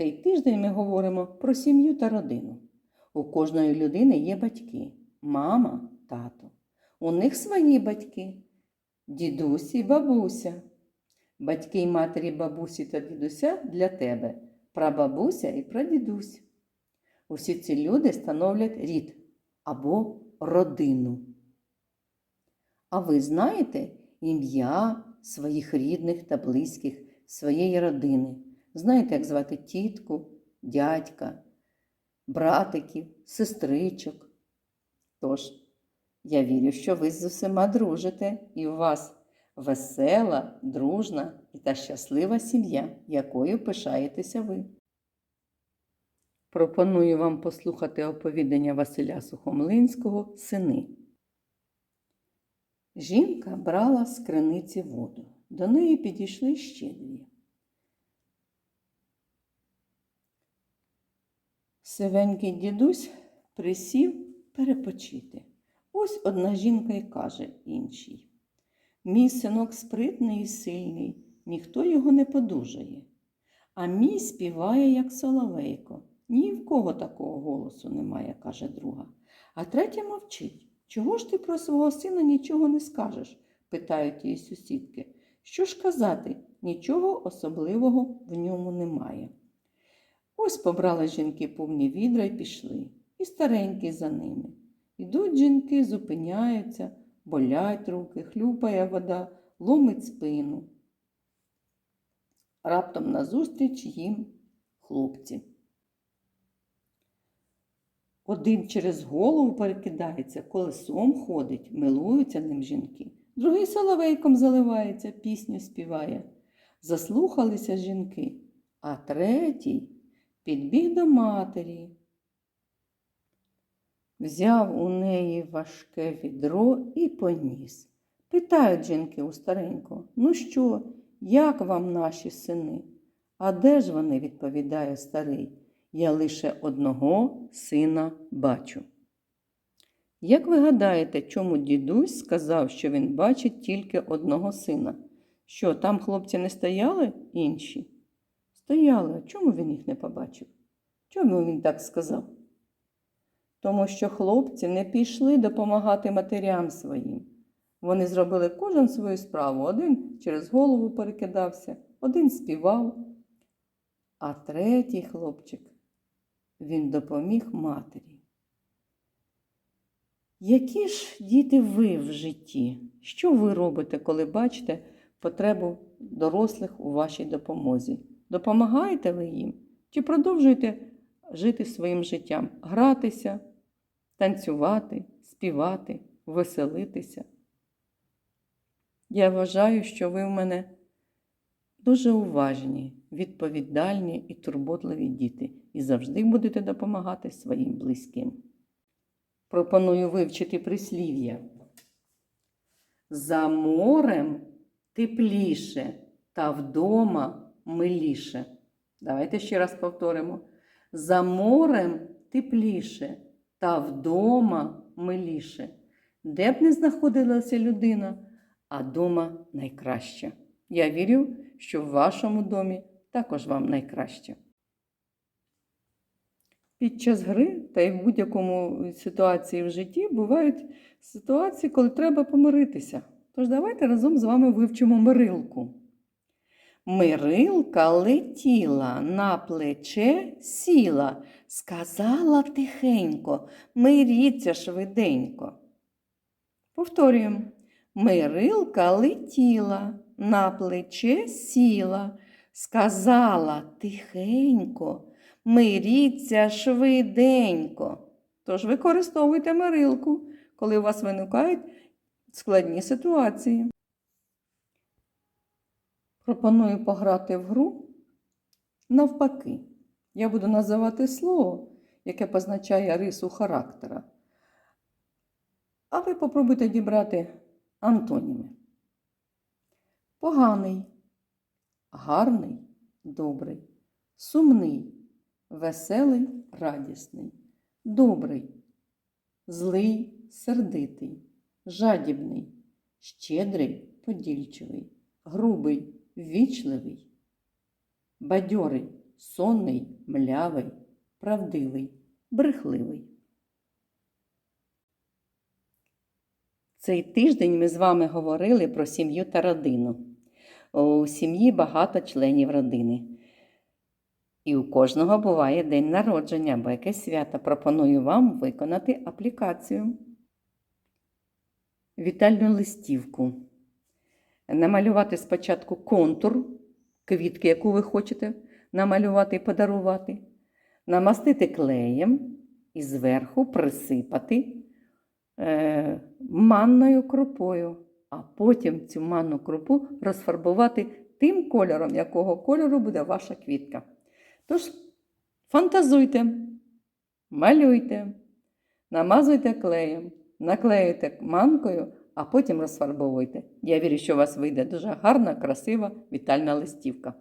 Цей тиждень ми говоримо про сім'ю та родину. У кожної людини є батьки мама, тато. У них свої батьки дідусь і бабуся. Батьки й матері бабусі та дідуся для тебе прабабуся і прадідусь. Усі ці люди становлять рід або родину. А ви знаєте ім'я своїх рідних та близьких, своєї родини? Знаєте, як звати тітку, дядька, братиків, сестричок? Тож, я вірю, що ви з усіма дружите, і у вас весела, дружна і та щаслива сім'я, якою пишаєтеся ви. Пропоную вам послухати оповідання Василя Сухомлинського Сини. Жінка брала з криниці воду. До неї підійшли ще дві. Сивенький дідусь присів перепочити. Ось одна жінка й каже іншій. Мій синок спритний і сильний, ніхто його не подужає. А мій співає, як соловейко. Ні в кого такого голосу немає, каже друга. А третя мовчить. Чого ж ти про свого сина нічого не скажеш? питають її сусідки. Що ж казати, нічого особливого в ньому немає. Ось побрали жінки повні відра й пішли, і старенькі за ними. Ідуть жінки, зупиняються, болять руки, хлюпає вода, ломить спину. Раптом назустріч їм хлопці. Один через голову перекидається, колесом ходить, милуються ним жінки. Другий соловейком заливається, пісню співає. Заслухалися жінки, а третій підбіг до матері. Взяв у неї важке відро і поніс. Питають жінки у старенького, ну що, як вам наші сини? А де ж вони, відповідає старий, я лише одного сина бачу. Як ви гадаєте, чому дідусь сказав, що він бачить тільки одного сина? Що, там хлопці не стояли інші? Стояли, чому він їх не побачив? Чому він так сказав? Тому що хлопці не пішли допомагати матерям своїм. Вони зробили кожен свою справу. Один через голову перекидався, один співав, а третій хлопчик він допоміг матері. Які ж діти ви в житті? Що ви робите, коли бачите потребу дорослих у вашій допомозі? Допомагаєте ви їм? Чи продовжуєте жити своїм життям, гратися, танцювати, співати, веселитися? Я вважаю, що ви в мене дуже уважні, відповідальні і турботливі діти і завжди будете допомагати своїм близьким. Пропоную вивчити прислів'я. За морем тепліше та вдома миліше. Давайте ще раз повторимо. За морем тепліше та вдома миліше. Де б не знаходилася людина, а дома найкраще. Я вірю, що в вашому домі також вам найкраще. Під час гри та й в будь-якому ситуації в житті бувають ситуації, коли треба помиритися. Тож давайте разом з вами вивчимо мирилку. Мирилка летіла на плече сіла, сказала тихенько, миріться швиденько. Повторюємо. Мирилка летіла, на плече сіла, сказала тихенько, миріться швиденько. Тож використовуйте мирилку, коли у вас виникають складні ситуації. Пропоную пограти в гру навпаки. Я буду називати слово, яке позначає рису характера. А ви попробуйте дібрати антоніми. Поганий, гарний, добрий, сумний, веселий, радісний, добрий, злий, сердитий, жадібний, щедрий, подільчивий, грубий, ввічливий, бадьорий, сонний, млявий, правдивий, брехливий. Цей тиждень ми з вами говорили про сім'ю та родину. У сім'ї багато членів родини. І у кожного буває день народження або якесь свято. Пропоную вам виконати аплікацію. Вітальну листівку. Намалювати спочатку контур квітки, яку ви хочете намалювати і подарувати, намастити клеєм і зверху присипати е, манною крупою, а потім цю манну крупу розфарбувати тим кольором, якого кольору буде ваша квітка. Тож, фантазуйте, малюйте, намазуйте клеєм, наклеюйте манкою, а потім розфарбовуйте. Я вірю, що у вас вийде дуже гарна, красива вітальна листівка.